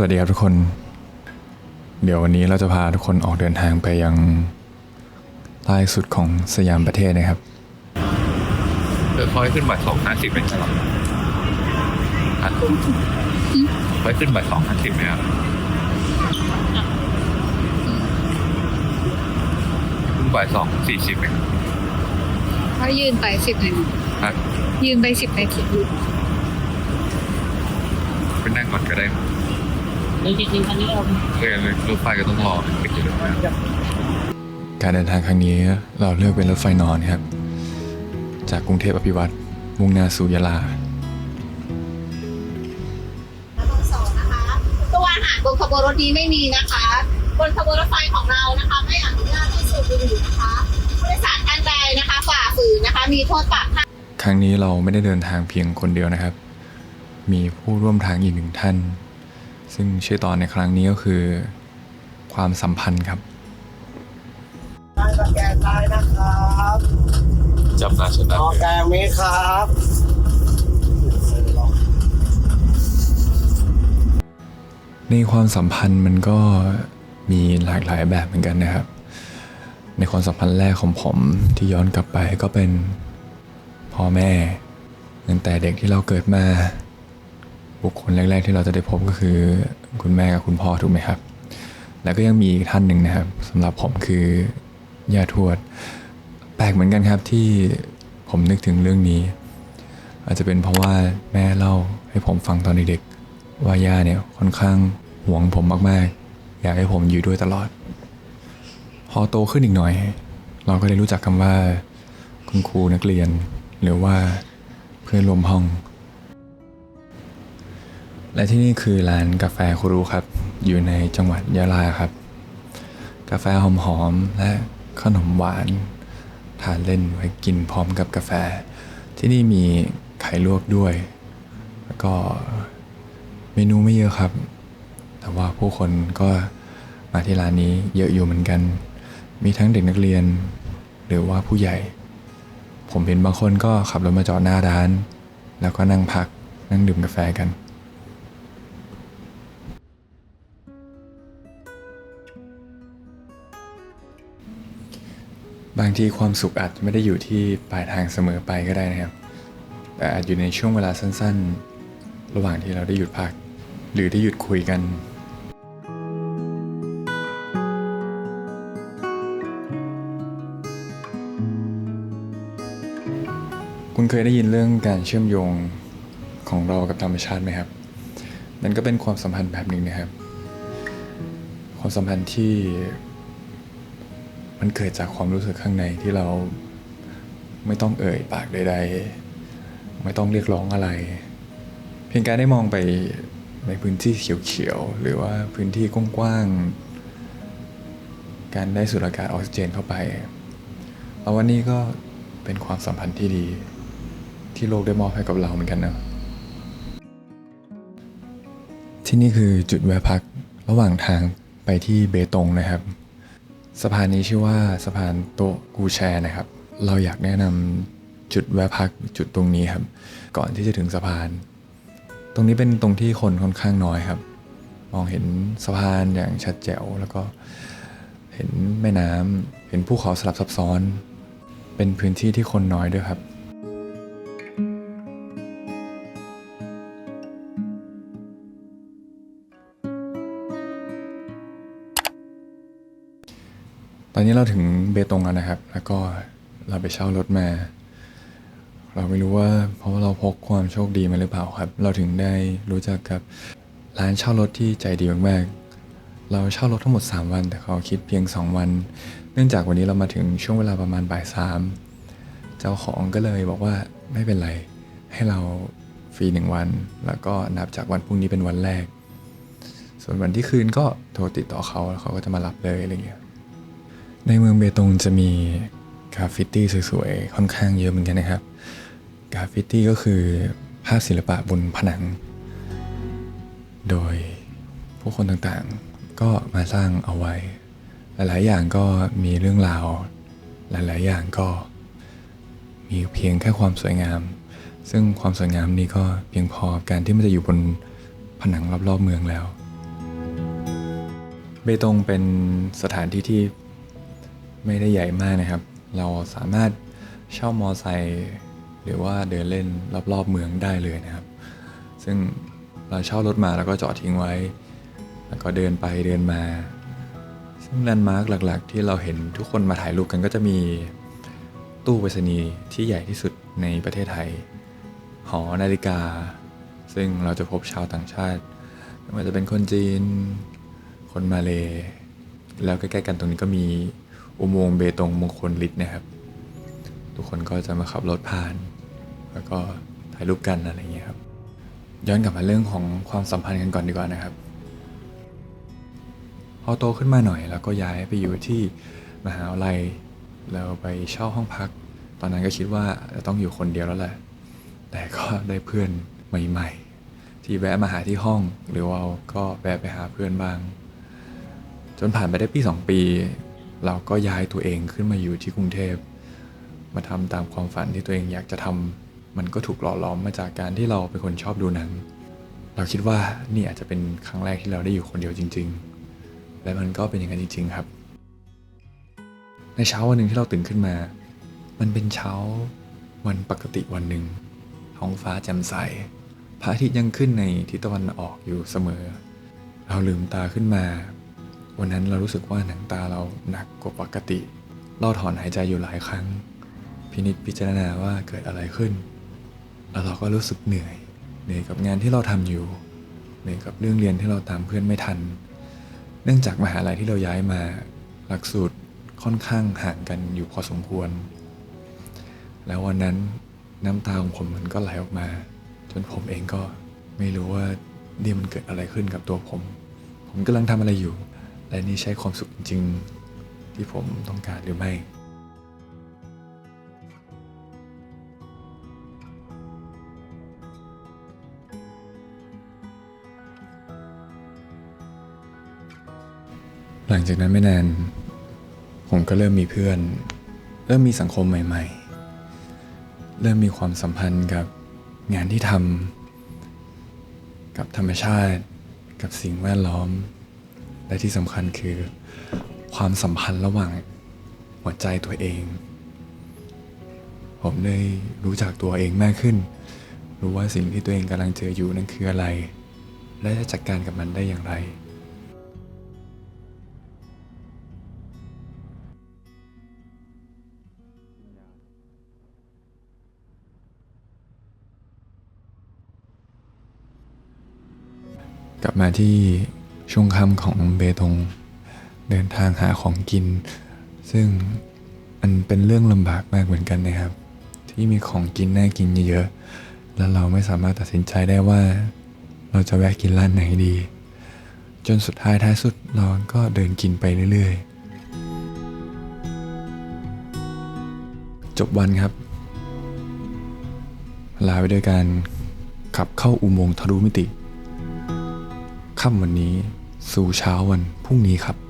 สวัสดีครับทุกคน เดี๋ยววันนี้เราจะพาทุกคนออกเดินทางไปยังใต้สุดของสยามประเทศนะครับเออคอยขึ้นบัตรสองห้าสิบเป็นไงหรออะคอยขึ้นบัตรสองห้าสิบไหมครับขึ้นบัตรสองสี่สิบไหมครับถ้ายืนไปสิบนาทีอะยืนไปสิบนาทีไปนั่งก่อนก็ได้ โดยจริงๆคันนี้เราเออเลยรถไฟก็ต้องรอไปเจอรถไฟการเดินทางครั้งนี้เราเลือกเป็นรถไฟนอนครับ จากกรุงเทพอภิวัตรมุ่งหน้าสู่ยะลาต้องสองนะคะตัวอาหารบนขบวนรถนี้ไม่มีนะคะ บนขบวนรถไฟของเรานะคะ ไม่อนุญาตให้สูบบุหรี่นะคะผู้โดยสารท่านใดนะคะฝ่าฝืนนะคะ มีโทษปรับครั้งนี้เราไม่ได้เดินทางเพียงคนเดียวนะครับ มีผู้ร่วมทางอีกหนึ่งท่าน ซึ่งชื่อตอนในครั้งนี้ก็คือ ความสัมพันธ์ครับได้สแกนได้นะครับจำหน้าฉันได้ออกแกงไหมครับในความสัมพันธ์มันก็มีหลากหลายแบบเหมือนกันนะครับ ในความสัมพันธ์แรกของผมที่ย้อนกลับไปก็เป็นพ่อแม่ตั้งแต่เด็กที่เราเกิดมา บุคคลแรก ๆ ที่เราจะได้พบก็คือ คุณแม่กับคุณพ่อถูกไหมครับ แล้วก็ยังมีอีกท่านหนึ่งนะครับสำหรับผมคือย่าทวด แปลกเหมือนกันครับที่ผมนึกถึงเรื่องนี้ อาจจะเป็นเพราะว่าแม่เล่าให้ผมฟังตอนเด็กๆว่าย่าเนี่ยค่อนข้างห่วงผมมากๆ อยากให้ผมอยู่ด้วยตลอด พอโตขึ้นอีกหน่อย เราก็ได้รู้จักคำว่า คุณครูนักเรียน หรือว่าเพื่อนร่วมห้อง และที่นี่คือร้านกาแฟครูครับ อยู่ในจังหวัดยะลาครับ กาแฟหอมๆและขนมหวาน ทานเล่นไว้กินพร้อมกับกาแฟ ที่นี่มีไข่ลวกด้วย แล้วก็เมนูไม่เยอะครับ แต่ว่าผู้คนก็มาที่ร้านนี้เยอะอยู่เหมือนกัน มีทั้งเด็กนักเรียน หรือว่าผู้ใหญ่ ผมเห็นบางคนก็ขับรถมาจอดหน้าร้าน แล้วก็นั่งพักนั่งดื่มกาแฟกัน บางทีความสุขอาจไม่ได้อยู่ที่ปลายทางเสมอไปก็ได้นะครับ แต่อาจอยู่ในช่วงเวลาสั้นๆ ระหว่างที่เราได้หยุดพัก หรือได้หยุดคุยกันคุณเคยได้ยินเรื่องการเชื่อมโยงของเรากับธรรมชาติไหมครับ นั่นก็เป็นความสัมพันธ์แบบหนึ่งนะครับ ความสัมพันธ์ที่ มันเกิดจากความรู้สึกข้างในที่เราไม่ต้องเอ่ยปากใด ๆ ไม่ต้องเรียกร้องอะไร เพียงการได้มองไปในพื้นที่เขียวๆหรือว่าพื้นที่กว้างๆการได้สูดอากาศออกซิเจนเข้าไปเอาวันนี้ก็เป็นความสัมพันธ์ที่ดี ที่โลกได้มอบให้กับเราเหมือนกันนะที่นี่คือจุดแวะพักระหว่างทางไปที่เบตงนะครับ สะพานนี้ชื่อว่าสะพานโตะกูแชร์นะครับ เราอยากแนะนำจุดแวะพักจุดตรงนี้ครับ ก่อนที่จะถึงสะพาน ตรงนี้เป็นตรงที่คนค่อนข้างน้อยครับ มองเห็นสะพานอย่างชัดแจ๋วแล้วก็เห็นแม่น้ำเห็นภูเขาสลับซับซ้อน เป็นพื้นที่ที่คนน้อยด้วยครับ อนนี้เราถึงเบตงแล้วนะครับ แล้วก็เราไปเช่ารถมา เราไม่รู้ว่าเพราะว่าเราพกความโชคดีมาหรือเปล่าครับ เราถึงได้รู้จักกับร้านเช่ารถที่ใจดีมากๆ เราเช่ารถทั้งหมด 3 วัน แต่เขาคิดเพียง 2 วัน เนื่องจากวันนี้เรามาถึงช่วงเวลาประมาณบ่ายสามเจ้าของก็เลยบอกว่าไม่เป็นไร ให้เราฟรีหนึ่งวัน แล้วก็นับจากวันพรุ่งนี้เป็นวันแรก ส่วนวันที่คืนก็โทรติดต่อเขาแล้วเขาก็จะมารับเลยอะไรเงี้ย ในเมืองเบตงจะมีกราฟฟิตี้สวยๆ ค่อนข้างเยอะเหมือนกันนะครับ กราฟฟิตี้ก็คือภาพศิลปะบนผนัง โดยผู้คนต่างๆ ก็มาสร้างเอาไว้ หลายๆ อย่างก็มีเรื่องราว หลายๆ อย่างก็มีเพียงแค่ความสวยงาม ซึ่งความสวยงามนี้ก็เพียงพอกับการที่มันจะอยู่บนผนังรอบๆเมืองแล้ว เบตงเป็นสถานที่ที่ ไม่ได้ใหญ่มากนะครับ เราสามารถเช่ามอไซค์หรือว่าเดินเล่นรอบๆเมืองได้เลยนะครับ ซึ่งเราเช่ารถมาแล้วก็จอดทิ้งไว้ แล้วก็เดินไปเดินมา ซึ่งแลนด์มาร์คหลักๆ ที่เราเห็นทุกคนมาถ่ายรูปกันก็จะมีตู้ไปรษณีย์ที่ใหญ่ที่สุดในประเทศไทย หอนาฬิกา ซึ่งเราจะพบชาวต่างชาติไม่ว่าจะเป็นคนจีน คนมาเล แล้วใกล้ๆกันตรงนี้ก็มี อุโมงค์เบตงมงคลลิศนะครับ ทุกคนก็จะมาขับรถผ่าน แล้วก็ถ่ายรูปกันอะไรอย่างเงี้ยครับ ย้อนกลับมาเรื่องของความสัมพันธ์กันก่อนดีกว่านะครับพอโตขึ้นมาหน่อย แล้วก็ย้ายไปอยู่ที่มหาวิทยาลัยแล้วไปเช่าห้องพัก ตอนนั้นก็คิดว่าจะต้องอยู่คนเดียวแล้วแหละ แต่ก็ได้เพื่อนใหม่ ๆ ที่แวะมาหาที่ห้องหรือว่าก็แวะไปหาเพื่อนบ้าง จนผ่านไปได้ปีสองปี เราก็ย้ายตัวเองขึ้นมาอยู่ที่กรุงเทพ มาทำตามความฝันที่ตัวเองอยากจะทำมันก็ถูกหล่อหลอมมาจากการที่เราเป็นคนชอบดูหนัง เราคิดว่านี่อาจจะเป็นครั้งแรกที่เราได้อยู่คนเดียวจริง ๆ และมันก็เป็นอย่างนั้นจริง ๆ ครับ ในเช้าวันหนึ่งที่เราตื่นขึ้นมา มันเป็นเช้าวันปกติวันหนึ่งท้องฟ้าแจ่มใส พระอาทิตย์ยังขึ้นในทิศตะวันออกอยู่เสมอ เราลืมตาขึ้นมา วันนั้นเรารู้สึกว่าหนังตาเราหนักกว่าปกติ เราถอนหายใจอยู่หลายครั้ง พินิจพิจารณาว่าเกิดอะไรขึ้น แล้วเราก็รู้สึกเหนื่อย เหนื่อยกับงานที่เราทำอยู่ เหนื่อยกับเรื่องเรียนที่เราตามเพื่อนไม่ทัน เนื่องจากมหาลัยที่เราย้ายมา หลักสูตรค่อนข้างห่างกันอยู่พอสมควร แล้ววันนั้นน้ำตาของผมมันก็ไหลออกมา จนผมเองก็ไม่รู้ว่านี่มันเกิดอะไรขึ้นกับตัวผม ผมกำลังทำอะไรอยู่ และนี่ใช่ความสุขจริงๆที่ผมต้องการหรือไม่หลังจากนั้นไม่นาน ผมก็เริ่มมีเพื่อน เริ่มมีสังคมใหม่ ๆ เริ่มมีความสัมพันธ์กับงานที่ทำกับธรรมชาติ กับสิ่งแวดล้อม และที่สำคัญคือ ความสัมพันธ์ระหว่างหัวใจตัวเอง ผมได้รู้จักตัวเองมากขึ้น รู้ว่าสิ่งที่ตัวเองกำลังเจออยู่นั่นคืออะไร และจะจัดการกับมันได้อย่างไรกลับมาที่ ช่วงค่ำของเบตง เดินทางหาของกิน ซึ่งมันเป็นเรื่องลำบากมากเหมือนกันนะครับ ที่มีของกินน่ากินเยอะๆแล้วเราไม่สามารถตัดสินใจได้ว่า เราจะแวะกินร้านไหนดี จนสุดท้ายท้ายสุดเราก็เดินกินไปเรื่อยๆ จบวันครับ ลาไปด้วยการขับเข้าอุโมงค์ทะลุมิติค่ำวันนี้ สู่เช้าวันพรุ่งนี้ครับ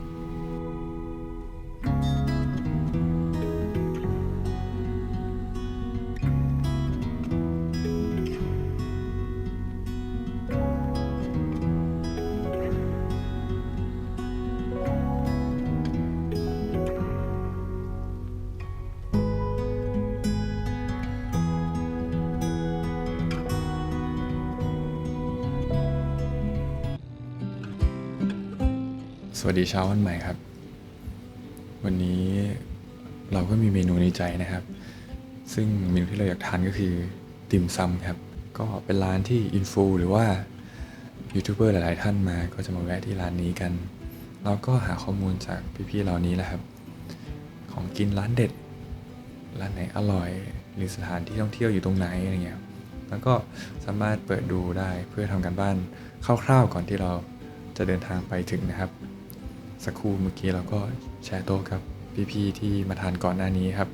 วัสดีเช้าวันใหม่ครับ วันนี้เราก็มีเมนูในใจนะครับ ซึ่งเมนูที่เราอยากทานก็คือติ่มซำครับ ก็เป็นร้านที่อินฟูหรือว่ายูทูบเบอร์หลาย ๆ ท่านมาก็จะมาแวะที่ร้านนี้กัน เราก็หาข้อมูลจากพี่ ๆ เหล่านี้แหละครับ ของกินร้านเด็ด ร้านไหนอร่อย หรือสถานที่ท่องเที่ยวอยู่ตรงไหนอะไรเงี้ยแล้วก็สามารถเปิดดูได้เพื่อทำการบ้านคร่าว ๆ ก่อนที่เราจะเดินทางไปถึงนะครับ สักครู่เมื่อกี้เราก็แชร์โต๊ะกับพี่ๆที่มาทานก่อนหน้านี้ครับ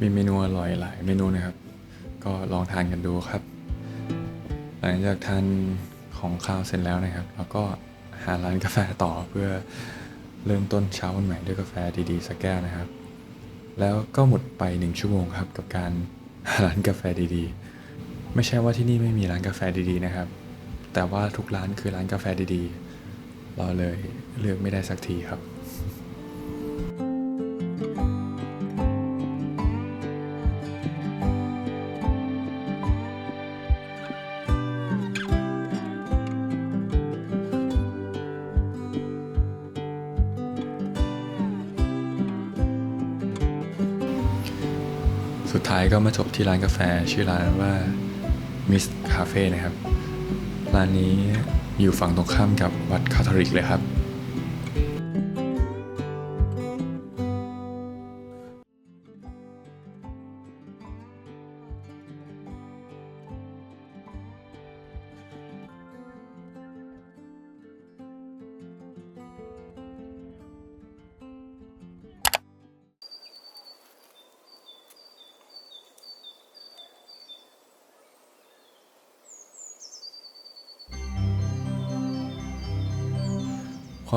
มีเมนูอร่อยหลายเมนูนะครับ ก็ลองทานกันดูครับ หลังจากทานของข้าวเสร็จแล้วนะครับเราก็หาร้านกาแฟต่อเพื่อเริ่มต้นเช้าวันใหม่ด้วยกาแฟดีๆสักแก้วนะครับ แล้วก็หมดไปหนึ่งชั่วโมงครับกับการหาร้านกาแฟดีๆ ไม่ใช่ว่าที่นี่ไม่มีร้านกาแฟดีๆนะครับ แต่ว่าทุกร้านคือร้านกาแฟดีๆ เราเลยเลือกไม่ได้สักทีครับสุดท้ายก็มาจบที่ร้านกาแฟชื่อร้านว่า Miss Cafe นะครับ ร้านนี้อยู่ฝั่งตรงข้ามกับวัดคาทอลิกเลยครับ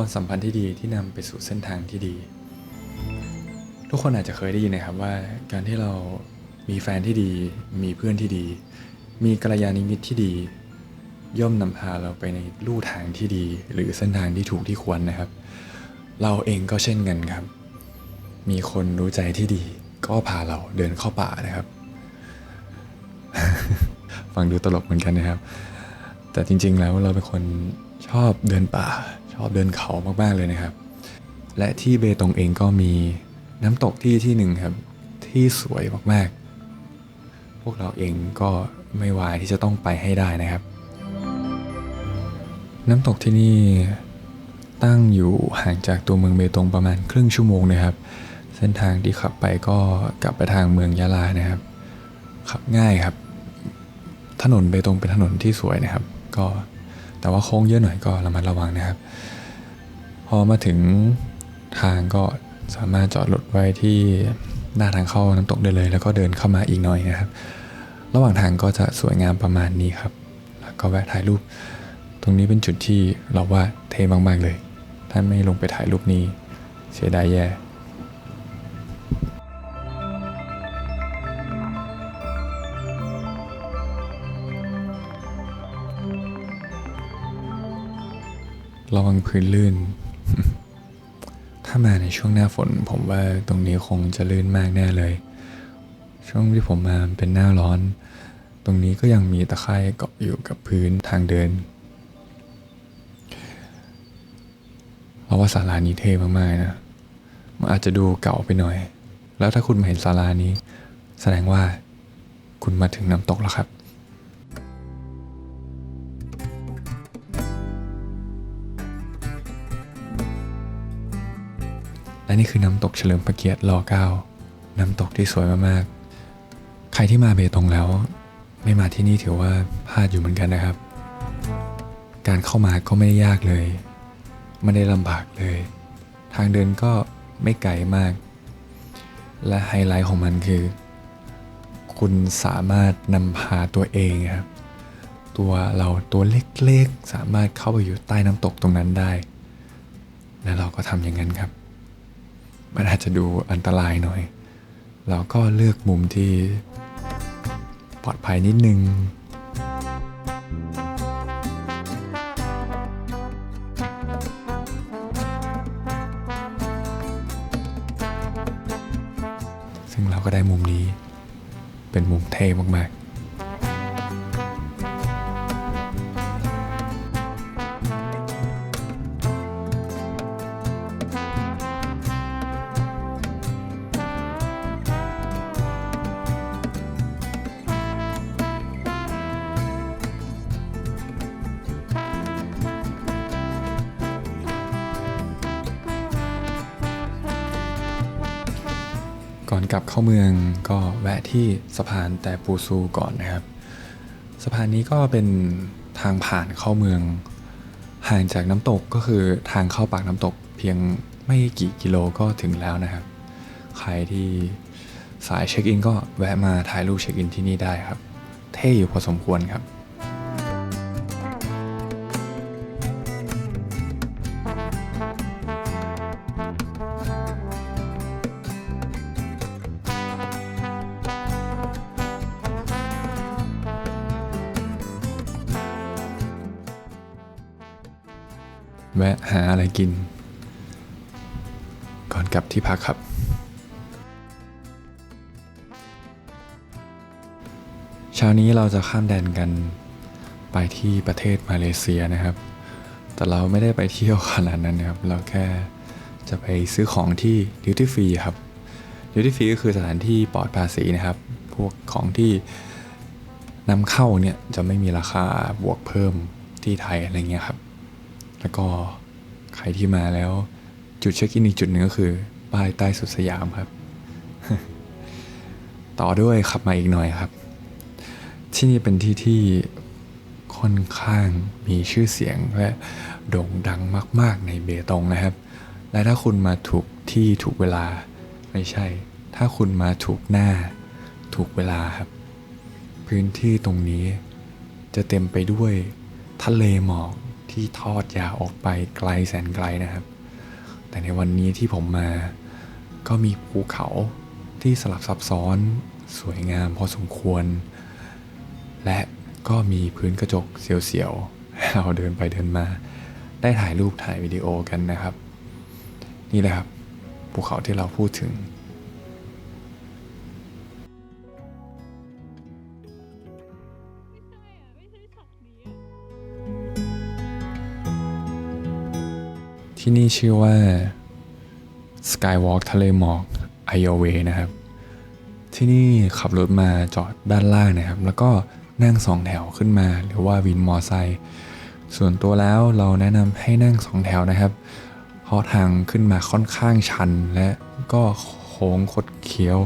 ความสัมพันธ์ที่ดีที่นำไปสู่เส้นทางที่ดี ทุกคนอาจจะเคยได้ยินนะครับว่า การที่เรามีแฟนที่ดี มีเพื่อนที่ดี มีกัลยาณมิตรที่ดี ย่อมนำพาเราไปในลู่ทางที่ดี หรือเส้นทางที่ถูกที่ควรนะครับ เราเองก็เช่นกันครับ มีคนรู้ใจที่ดี ก็พาเราเดินเข้าป่านะครับ ฟังดูตลกเหมือนกันนะครับ แต่จริง ๆ แล้วเราเป็นคนชอบเดินป่า อบเดินเขามากๆเลยนะครับ และที่เบตงเองก็มีน้ำตกที่ที่หนึ่งครับ ที่สวยมากๆ พวกเราเองก็ไม่วายที่จะต้องไปให้ได้นะครับ น้ำตกที่นี่ตั้งอยู่ห่างจากตัวเมืองเบตงประมาณครึ่งชั่วโมงนะครับ เส้นทางที่ขับไปก็กลับไปทางเมืองยะลานะครับ ขับง่ายครับ ถนนเบตงเป็นถนนที่สวยนะครับ ก็ แต่ว่าโค้งเยอะหน่อยก็ระมัดระวังนะครับ พอมาถึงทางก็สามารถจอดรถไว้ที่หน้าทางเข้าน้ำตกได้เลย แล้วก็เดินเข้ามาอีกหน่อยนะครับ ระหว่างทางก็จะสวยงามประมาณนี้ครับ แล้วก็แวะถ่ายรูป ตรงนี้เป็นจุดที่เราว่าเท่มากๆเลย ถ้าไม่ลงไปถ่ายรูปนี้ เสียดายแย่ งพื้นลื่น ถ้ามาในช่วงหน้าฝน ผมว่าตรงนี้คงจะลื่นมากแน่เลย ช่วงที่ผมมาเป็นหน้าร้อน ตรงนี้ก็ยังมีตะไคร่เกาะอยู่กับพื้นทางเดินเพราะว่าศาลานี้เท่มากๆนะ มันอาจจะดูเก่าไปหน่อย แล้วถ้าคุณมาเห็นศาลานี้ แสดงว่าคุณมาถึงน้ำตกแล้วครับ และนี่คือน้ำตกเฉลิมพระเกียรติร9น้ำตกที่สวยมากๆ ใครที่มาเบตงแล้ว ไม่มาที่นี่ถือว่าพลาดอยู่เหมือนกันนะครับ การเข้ามาก็ไม่ได้ยากเลยไม่ได้ลำบากเลย ทางเดินก็ไม่ไกลมาก และไฮไลท์ของมันคือ คุณสามารถนำพาตัวเองครับ ตัวเราตัวเล็กๆ สามารถเข้าไปอยู่ใต้น้ำตกตรงนั้นได้ และเราก็ทำอย่างนั้นครับ มันอาจจะดูอันตรายหน่อย เราก็เลือกมุมที่ปลอดภัยนิดนึงซึ่งเราก็ได้มุมนี้เป็นมุมเท่มากๆ ก่อนกลับเข้าเมืองก็แวะที่สะพานแต่ปูซูก่อนนะครับ สะพานนี้ก็เป็นทางผ่านเข้าเมือง ห่างจากน้ำตกก็คือทางเข้าปากน้ำตกเพียงไม่กี่กิโลก็ถึงแล้วนะครับ ใครที่สายเช็คอินก็แวะมาถ่ายรูปเช็คอินที่นี่ได้ครับ เท่อยู่พอสมควรครับ แวะหาอะไรกิน ก่อนกลับที่พักครับ เช้านี้เราจะข้ามแดนกันไปที่ประเทศมาเลเซียนะครับ แต่เราไม่ได้ไปเที่ยวขนาดนั้นนะครับ เราแค่จะไปซื้อของที่ดิวตี้ฟรีครับดิวตี้ฟรีก็คือสถานที่ปลอดภาษีนะครับ พวกของที่นำเข้าเนี่ยจะไม่มีราคาบวกเพิ่มที่ไทยอะไรเงี้ยครับ แล้วก็ใครที่มาแล้วจุดเช็คอินอีกจุดหนึ่งก็คือป้ายใต้สุดสยามครับ ต่อด้วยขับมาอีกหน่อยครับ ที่นี่เป็นที่ที่ค่อนข้างมีชื่อเสียงและโด่งดังมาก ๆ ในเบตงนะครับ และถ้าคุณมาถูกที่ถูกเวลาไม่ใช่ ถ้าคุณมาถูกหน้าถูกเวลาครับ พื้นที่ตรงนี้จะเต็มไปด้วยทะเลหมอก ที่ทอดยาวออกไปไกลแสนไกลนะครับ แต่ในวันนี้ที่ผมมาก็มีภูเขาที่สลับซับซ้อนสวยงามพอสมควร และก็มีพื้นกระจกเสียวๆเราเดินไปเดินมา ได้ถ่ายรูปถ่ายวิดีโอกันนะครับ นี่แหละครับภูเขาที่เราพูดถึง ที่นี่ชื่อว่า Skywalk ทะเลหมอกไอโอเวนะครับ ที่นี่ขับรถมาจอดด้านล่างนะครับ แล้วก็นั่งสองแถวขึ้นมา หรือว่าวินมอไซค์ส่วนตัวแล้วเราแนะนำให้นั่งสองแถวนะครับ เพราะทางขึ้นมาค่อนข้างชัน และก็โค้งคดเคี้ยว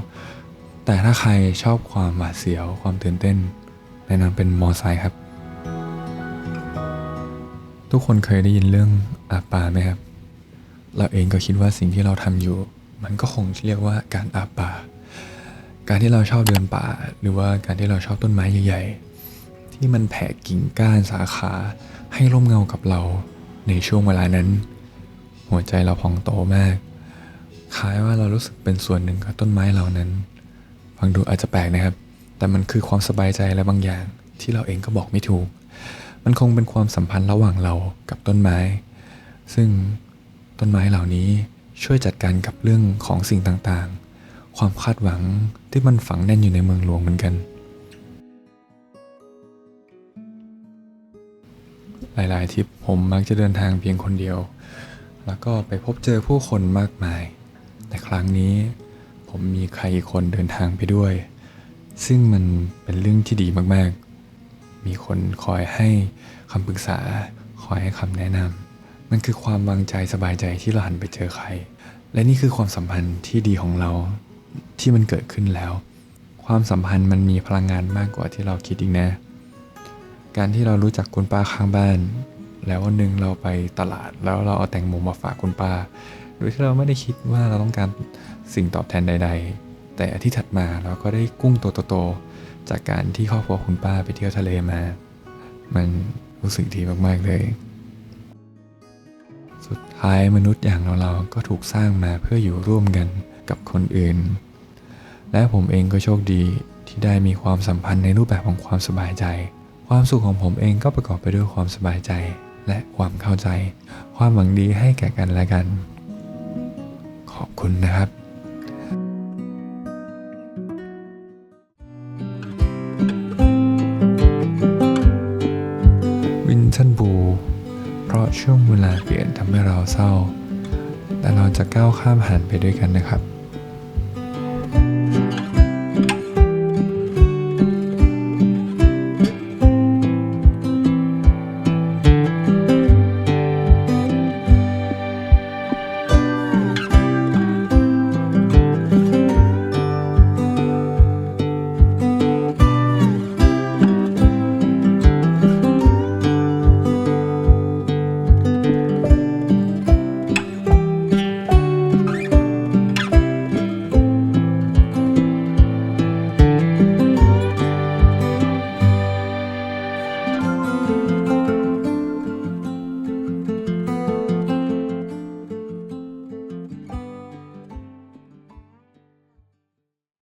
แต่ถ้าใครชอบความหวาดเสียวความตื่นเต้น แนะนำเป็นมอไซค์ครับ ทุกคนเคยได้ยินเรื่องอาปาไหมครับ เราเองก็คิดว่าสิ่งที่เราทำอยู่ มันก็คงเรียกว่าการอาป่า การที่เราชอบเดินป่า หรือว่าการที่เราชอบต้นไม้ใหญ่ๆ ที่มันแผ่กิ่งก้านสาขาให้ร่มเงากับเราในช่วงเวลานั้น หัวใจเราพองโตมาก คล้ายว่าเรารู้สึกเป็นส่วนหนึ่งกับต้นไม้เหล่านั้น ฟังดูอาจจะแปลกนะครับ แต่มันคือความสบายใจและบางอย่าง ที่เราเองก็บอกไม่ถูก มันคงเป็นความสัมพันธ์ระหว่างเรากับต้นไม้ ซึ่ง ต้นไม้เหล่านี้ช่วยจัดการกับเรื่องของสิ่งต่างๆ ความคาดหวังที่มันฝังแน่นอยู่ในเมืองหลวงเหมือนกัน หลายๆทริปผมมักจะเดินทางเพียงคนเดียว แล้วก็ไปพบเจอผู้คนมากมาย แต่ครั้งนี้ผมมีใครอีกคนเดินทางไปด้วย ซึ่งมันเป็นเรื่องที่ดีมากๆ มีคนคอยให้คำปรึกษา คอยให้คำแนะนำ มันคือความวางใจสบายใจที่เราหันไปเจอใคร และนี่คือความสัมพันธ์ที่ดีของเราที่มันเกิดขึ้นแล้ว ความสัมพันธ์มันมีพลังงานมากกว่าที่เราคิดอีกนะ การที่เรารู้จักคุณป้าข้างบ้าน แล้ววันหนึ่งเราไปตลาดแล้วเราเอาแตงโมมาฝากคุณป้า โดยที่เราไม่ได้คิดว่าเราต้องการสิ่งตอบแทนใด ๆ แต่อาที่ถัดมาเราก็ได้กุ้งตัวโตๆจากการที่ครอบครัวคุณป้าไปเที่ยวทะเลมา มันรู้สึกดีมากๆเลย สุดท้ายมนุษย์อย่างเราๆก็ถูกสร้างมาเพื่ออยู่ร่วมกันกับคนอื่น และผมเองก็โชคดีที่ได้มีความสัมพันธ์ในรูปแบบของความสบายใจ ความสุขของผมเองก็ประกอบไปด้วยความสบายใจ และความเข้าใจ ความหวังดีให้แก่กันและกัน ขอบคุณนะครับ ช่วงเวลาเปลี่ยนทำให้เราเศร้า แต่เราจะก้าวข้ามผ่านไปด้วยกันนะครับ